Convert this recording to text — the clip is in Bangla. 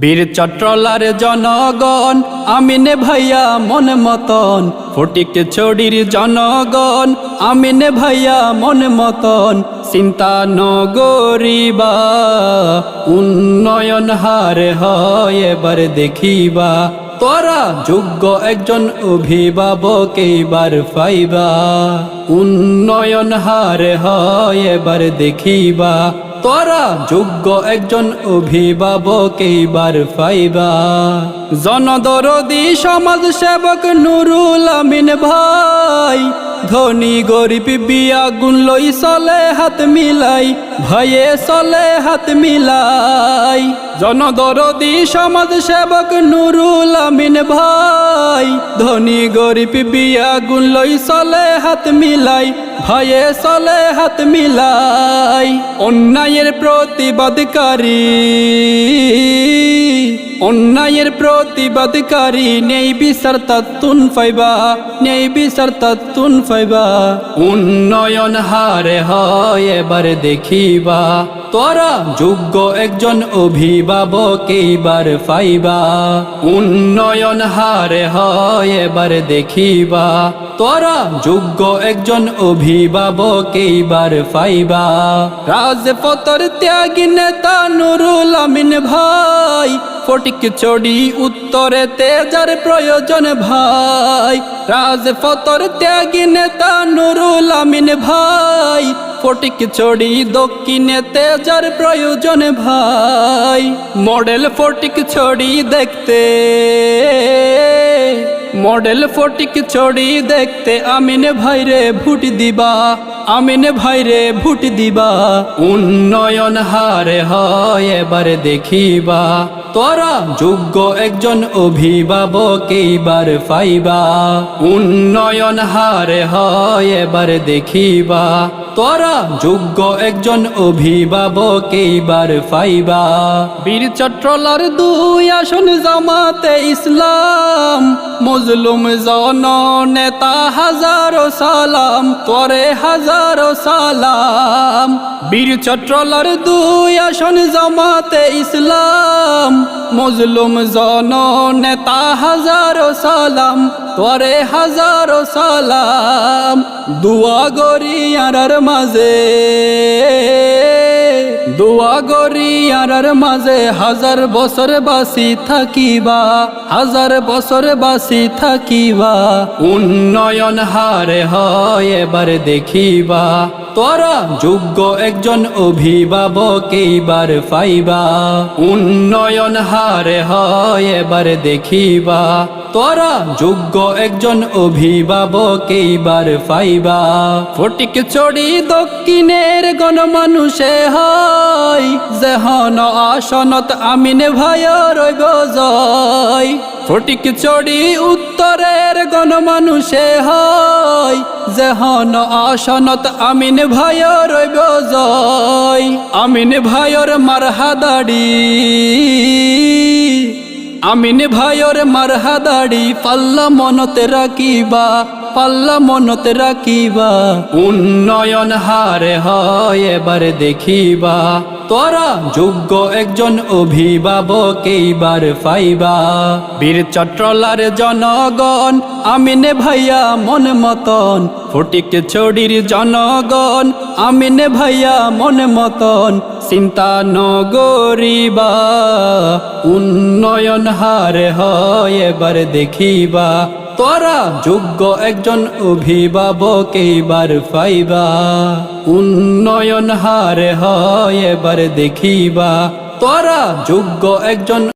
বীর চট্রলার জনগণ, আমিনে ভাইয়া মন মতন। ফটিক ছড়ির জনগণ, আমিনে ভাইয়া মন মতন। চিন্তা নগরিবা উন্নয়ন হারে হয় এবার দেখিবা। তোরা যোগ্য একজন অভিভাবক এইবার পাইবা। উন্নয়ন হারে হয় এবার দেখিবা। তোরা যোগ্য একজন অভিভাবক এইবার পাইবা জনদরদি সমাজ সেবক নুরুল আমিন ভাই, ধনী গরিব বিয়া গুণ লই চলে হাত মিলাই ভয়ে চলে হাত মিলাই। জনদরদি সমাজ সেবক নুরুল আমিন ভাই, ধনী গরিব বিয়া গুণ লই চলে হাত মিলাই ভয়ে চলে হাত মিলাই। অন্যায়ের প্রতিবাদকারী। অন্যায়ের প্রতিবাদকারী নেই বিচার তত্তুন ফাইবা, নেই বিচার তত্তুন ফাইবা। উন্নয়ন হারে হয় এবার দেখিবা, তোরা যোগ্য একজন অভিভাবক এইবার ফাইবা। উন্নয়ন হারে হয় এবার দেখিবা, তোরা যোগ্য একজন অভিভাবক এইবার ফাইবা। রাজপথর ত্যাগী নেতা নুরুল আমিন ভাই ফটিক চড়ি উত্তরে তেজার প্রয়োজন ভাই। রাজপথর ত্যাগী নেতা নুরুল আমিন ভাই। ফটিক চড়ি দক্ষিণে তেজার প্রয়োজন ভাই। মডেল ফটিক ছড়ি দেখতে, মডেল ফটিক চড়ি দেখতে আমিন ভাইরে ভুট দিবা, আমিন ভাইরে ভুট দিবা। উন্নয়ন হারে হয় এবার দেখিবা। তোরা যোগ্য একজন অভিভাবক এইবার পাইবা। উন্নয়ন হারে হয় এবার দেখিবা। তোরা যোগ্য একজন অভিভাবক এইবার পাইবা বীর চট্রলার দুই আসন জামাতে ইসলাম, মজলুম জন নেতা হাজারো সালাম, তোরে হাজারো সালাম। বীর চট্রলার দুই আসন জামাতে ইসলাম মজলুম জন নেতা হাজারো সালাম তোরে হাজারো সালাম দুয়া গরিয়ার মাঝে। দোয়া গরিয়ার মাঝে হাজার বছর বাসি থাকিবা, হাজার বছর বাসি থাকিবা। উন্নয়ন হারে হয় এবার দেখিবা, তোরা যোগ্য একজন অভিভাবক এইবার পাইবা। উন্নয়ন হারে হয় এবার দেখিবা, তোরা যোগ্য একজন অভিভাবক এইবার পাইবা। ফটিক চড়ি দক্ষিণের গণমানুষে হয় যেহন আসনত আমিন ভাই, রইব জয়। ফটিক চড়ি উত্তরের গণমানুষে হয়। যেহন আসনত আমিন ভাই, রইব জয়। আমিন ভাইয়ের মারহাদাড়ি। আমিন ভাইয়ের মারহাদাড়ি, পাল্লা মনতে রাখিবা। পাল্লা মনতে রাখিবা। উন্নয়ন হারে হয় এবার দেখিবা। তোরা যোগ্য একজন অভিভাবক এইবার পাইবা। বীর চট্রলার জনগণ, আমিনে ভাইয়া মন মতন। ফটিক ছড়ির জনগণ, আমিনে ভাইয়া মন মতন। চিন্তা নগরিবা, উন্নয়ন হারে হয় এবার দেখিবা। তোরা যোগ্য একজন অভিভাবক এইবার পাইবা। উন্নয়ন হারে হয় এবার দেখিবা। তোরা যোগ্য একজন